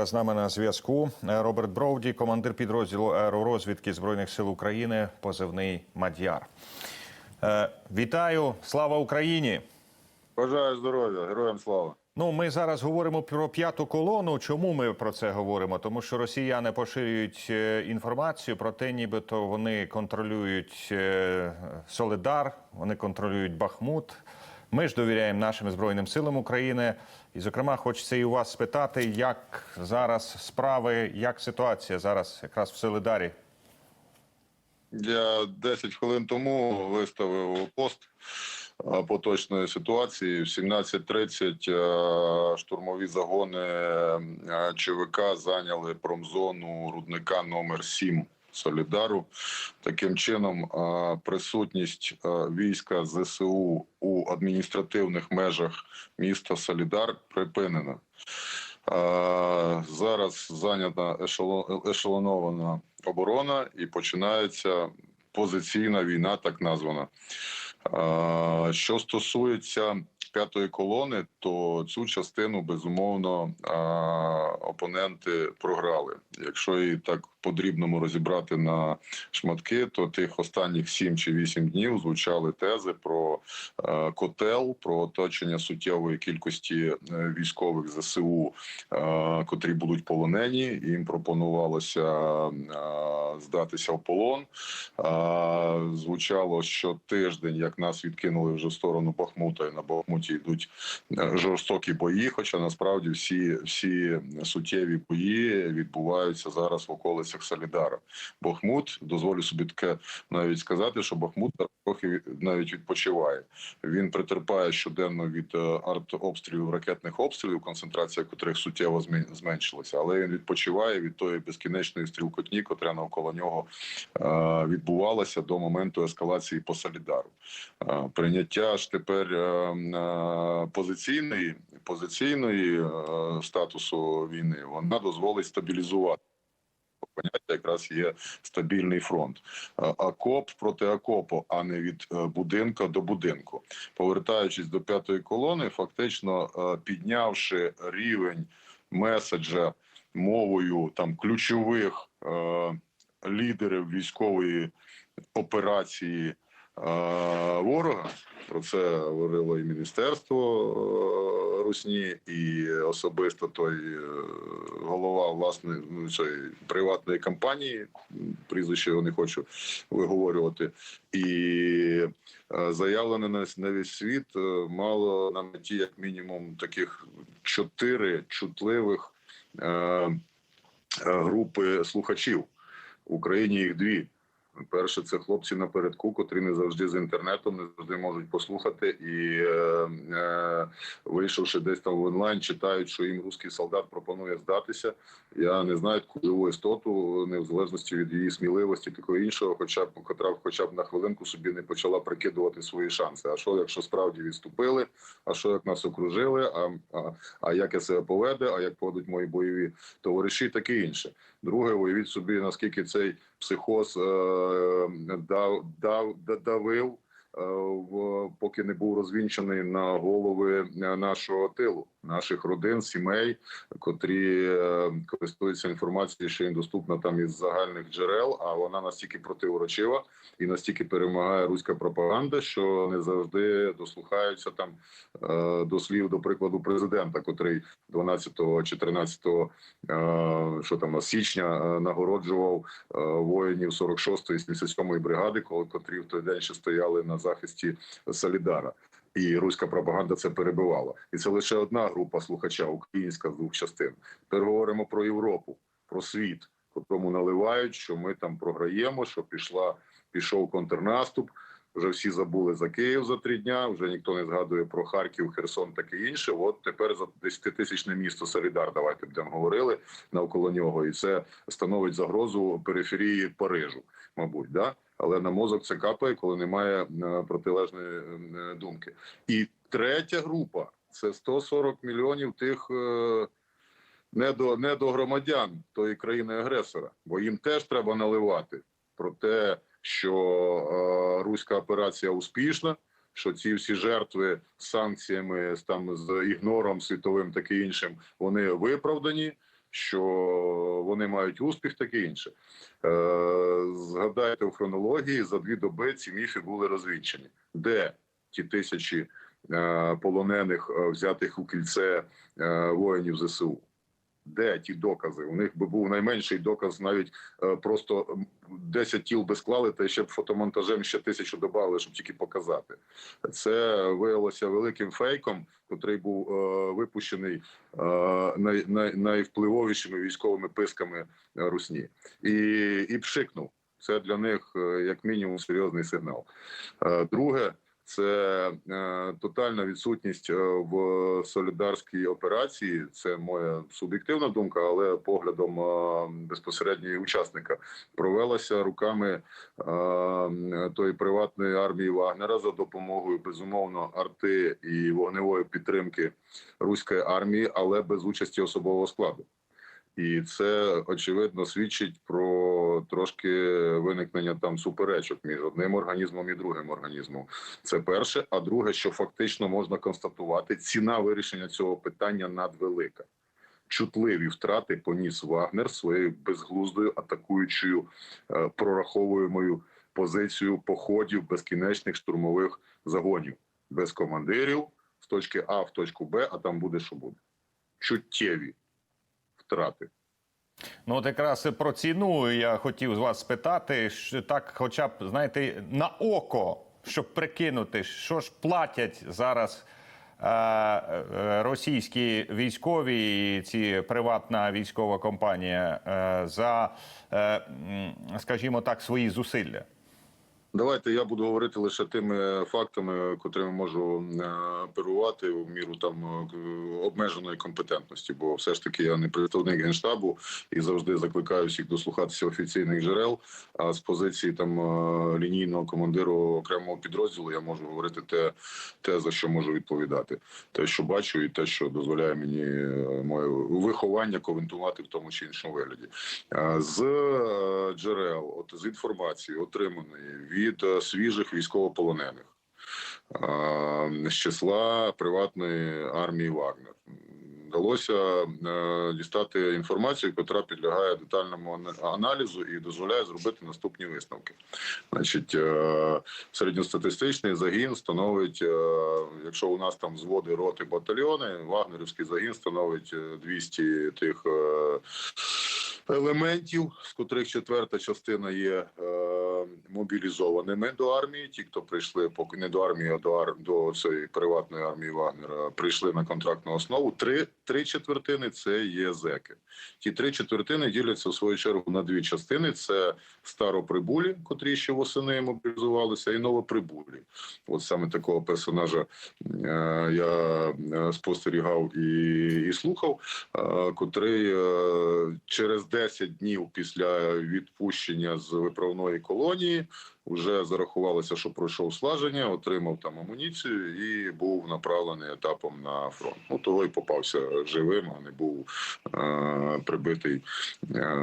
зараз з нами на зв'язку. Е, Роберт Броуді, командир підрозділу аеророзвідки збройних сил України, позивний Мадяр. Е, Вітаю! Слава Україні! Бажаю здоров'я, героям слава. Ну, ми зараз говоримо про п'яту колону. Чому ми про це говоримо? Тому що росіяни поширюють е, інформацію про те, нібито вони контролюють Солидар, вони контролюють Бахмут. Ми ж довіряємо нашим збройним силам України. І, зокрема, хочеться і у вас спитати, як зараз справи, як ситуація зараз якраз в Солидарі. Я 10 хвилин тому виставив пост поточної ситуації. В 17.30 е, штурмові загони е, ЧВК зайняли промзону рудника номер 7 Солідару. Таким чином, е, присутність е, війська ЗСУ у адміністративних межах міста Солідар припинена. Е, Зараз зайнята ешелонована оборона і починається позиційна війна, так названа. Що стосується п'ятої колони, то цю частину безумовно опоненти програли. Якщо її так по-дрібному розібрати на шматки, то тих останніх 7 чи 8 днів звучали тези про е, котел, про оточення суттєвої кількості е, військових ЗСУ, е, котрі будуть полонені. Їм пропонувалося здатися в полон. Звучало, що тиждень, як нас відкинули вже в сторону Бахмута, і на Бахмуті йдуть е, жорстокі бої. Хоча насправді всі, всі суттєві бої відбуваються зараз в околицях Солідара. Бахмут дозволю собі таке навіть сказати, що Бахмут трохи навіть відпочиває. Він претерпає щоденно від е, артобстрілів, ракетних обстрілів, концентрація котрих суттєво зменшилася, але він відпочиває від тої безкінечної стрілкотні, котра навколо нього е, відбувалася до моменту ескалації по Солідару. Е, Прийняття ж тепер позиційної позиційної статусу війни вона дозволить стабілізувати. Поняття якраз є стабільний фронт. Е, Окоп проти окопу, а не від е, будинка до будинку. Повертаючись до п'ятої колони, фактично е, піднявши рівень меседжа мовою там ключових е, лідерів військової операції е, ворога. Про це говорило і міністерство е, Русні, і особисто той е, голова власне ну, цієї приватної компанії. Прізвище його не хочу виговорювати. І е, заявлене на, весь світ е, мало на меті як мінімум таких чотири чутливих групи слухачів. В Україні їх дві. Перше, це хлопці напередку, котрі не завжди з інтернетом, не завжди можуть послухати, і е, е, вийшовши десь там в онлайн, читають, що їм русський солдат пропонує здатися. Я не знаю живу істоту, не в залежності від її сміливості, такого іншого, хоча б котра хоча б на хвилинку собі не почала прикидувати свої шанси. А що, якщо справді відступили? А що як нас окружили? А, а, а як я себе поведе? А як поведуть мої бойові товариші? Таке інше. Друге, уявіть собі, наскільки цей психоз е, дав, дав, давив, е, поки не був розвінчений на голови е, нашого тилу, наших родин, сімей, котрі е, користуються інформацією, що їм доступна там із загальних джерел, а вона настільки противоречива і настільки перемагає руська пропаганда, що не завжди дослухаються там е, до слів, до прикладу, президента, котрий 12 чи 13 е, що там січня е, нагороджував е, воїнів 46-ї 77-ї бригади, коли котрі в той день ще стояли на захисті Солідара. І руська пропаганда це перебивала. І це лише одна група слухача, українська з двох частин. Тепер говоримо про Європу, про світ, котрому наливають, що ми там програємо, що пішла пішов контрнаступ. Вже всі забули за Київ за три дня. Вже ніхто не згадує про Харків, Херсон, таке інше. От тепер за 10-тисячне місто Солідар. Давайте будемо говорили навколо нього, і це становить загрозу периферії Парижу, мабуть, да. Але на мозок це капає, коли немає е, протилежної е, думки. І третя група це 140 мільйонів тих. е, Не до, не до громадян тої країни-агресора, бо їм теж треба наливати про те, що е, руська операція успішна, що ці всі жертви з санкціями, там з ігнором світовим таке іншим, вони виправдані. що вони мають успіх, таке інше. Е, Згадайте у хронології за дві доби ці міфи були розвінчені. Де ті тисячі е, полонених, е, взятих у кільце е, воїнів ЗСУ? Де ті докази? У них би був найменший доказ, навіть е, просто м, 10 тіл би склали, та ще б фотомонтажем ще тисячу додали, щоб тільки показати. Це виявилося великим фейком, який був е, випущений е, най, най, найвпливовішими військовими писками е, Русні, і, і пшикнув. Це для них е, як мінімум серйозний сигнал. Е, Друге, це е, тотальна відсутність е, в солідарській операції. Це моя суб'єктивна думка, але поглядом е, безпосередньої учасника провелася руками тої приватної армії Вагнера за допомогою безумовно арти і вогневої підтримки руської армії, але без участі особового складу. І це очевидно свідчить про трошки виникнення там суперечок між одним організмом і другим організмом. Це перше. А друге, що фактично можна констатувати, ціна вирішення цього питання надвелика. Чутливі втрати поніс Вагнер своєю безглуздою атакуючою е, прораховуємою позицією походів безкінечних штурмових загонів без командирів з точки А в точку Б, а там буде що буде. Чуттєві втрати. Ну, от якраз про ціну я хотів з вас спитати, що так, хоча б знаєте, на око, щоб прикинути, що ж платять зараз е, е, російські військові і ці приватна військова компанія е, за, е, скажімо так, свої зусилля. Давайте я буду говорити лише тими фактами, котрими можу е, оперувати в міру там е, обмеженої компетентності, бо все ж таки я не представник генштабу і завжди закликаю всіх дослухатися офіційних джерел. А з позиції там е, лінійного командиру окремого підрозділу я можу говорити те, те за що можу відповідати, те, що бачу, і те, що дозволяє мені моє виховання коментувати в тому чи іншому вигляді. З джерел, от з інформації, отриманої від е, свіжих військовополонених з числа приватної армії Вагнер. Вдалося е, дістати інформацію, яка підлягає детальному аналізу і дозволяє зробити наступні висновки. Значить, е, середньостатистичний загін становить, якщо у нас там взводи, роти, батальйони, вагнерівський загін становить е, 200 тих елементів, з котрих четверта частина є мобілізованими до армії. Ті, хто прийшли поки не до армії, а до ар до цієї приватної армії Вагнера, прийшли на контрактну основу. Три, три четвертини це є зеки. Ті три четвертини діляться в свою чергу на дві частини: це староприбулі, котрі ще восени мобілізувалися, і новоприбулі. От саме такого персонажа е, я е, спостерігав і, і слухав, е, котрий через 10 днів після відпущення з виправної колонії вже зарахувалося, що пройшов слаження, отримав там амуніцію і був направлений етапом на фронт. Ну того й попався живим, а не був е, прибитий е,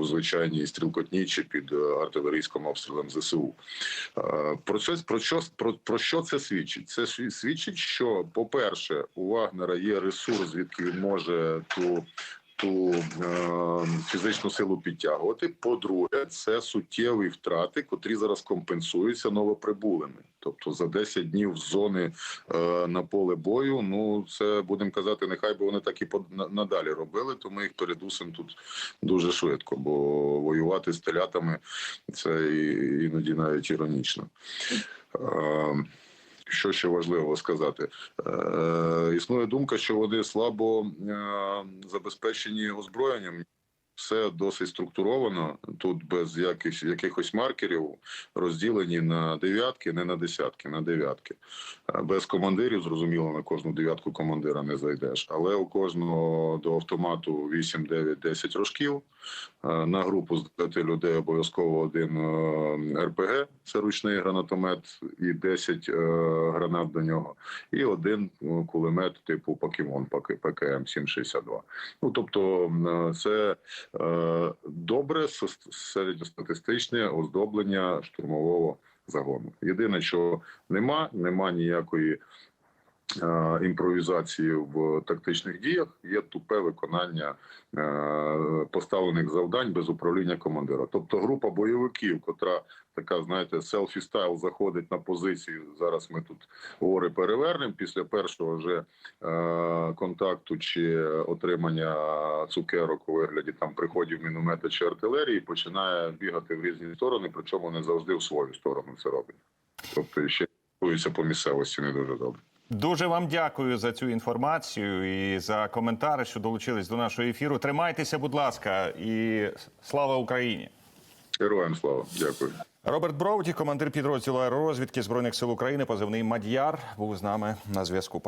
у звичайній стрілкотні чи під артилерійським обстрілом ЗСУ. Е, Про що, про, що, про, про що це свідчить? Це свідчить, що, по-перше, у Вагнера є ресурс, звідки він може ту ту е, фізичну силу підтягувати. По-друге, це суттєві втрати, котрі зараз компенсуються новоприбулими. Тобто за 10 днів зони е, на поле бою. Ну це будемо казати, нехай би вони так і надалі робили. То ми їх передусимо тут дуже швидко, бо воювати з телятами це іноді навіть іронічно. Що ще важливо сказати? Е, існує думка, що вони слабо е, забезпечені озброєнням. Все досить структуровано. Тут без якихось, якихось маркерів розділені на дев'ятки, не на десятки, на дев'ятки. Е, Без командирів, зрозуміло, на кожну дев'ятку командира не зайдеш. Але у кожного до автомату 8, 9, 10 рожків. Е, На групу з 10 людей обов'язково один е, РПГ, це ручний гранатомет, і 10 е, гранат до нього, і один кулемет типу Покемон ПКМ 762. Ну тобто це добре сос- середньостатистичне оздоблення штурмового загону. Єдине, що нема, нема ніякої е, імпровізації в тактичних діях, є тупе виконання е, поставлених завдань без управління командира. Тобто група бойовиків, котра така, знаєте, селфі стайл заходить на позицію. Зараз ми тут гори перевернемо після першого вже е, контакту чи отримання цукерок у вигляді там приходів міномета чи артилерії, починає бігати в різні сторони, причому не завжди в свою сторону це робить. Тобто ще по місцевості не дуже добре. Дуже вам дякую за цю інформацію і за коментари, що долучились до нашого ефіру. Тримайтеся, будь ласка, і слава Україні! Героям слава, дякую. Роберт Броуді, командир підрозділу аеророзвідки збройних сил України, позивний Мад'яр, був з нами на зв'язку.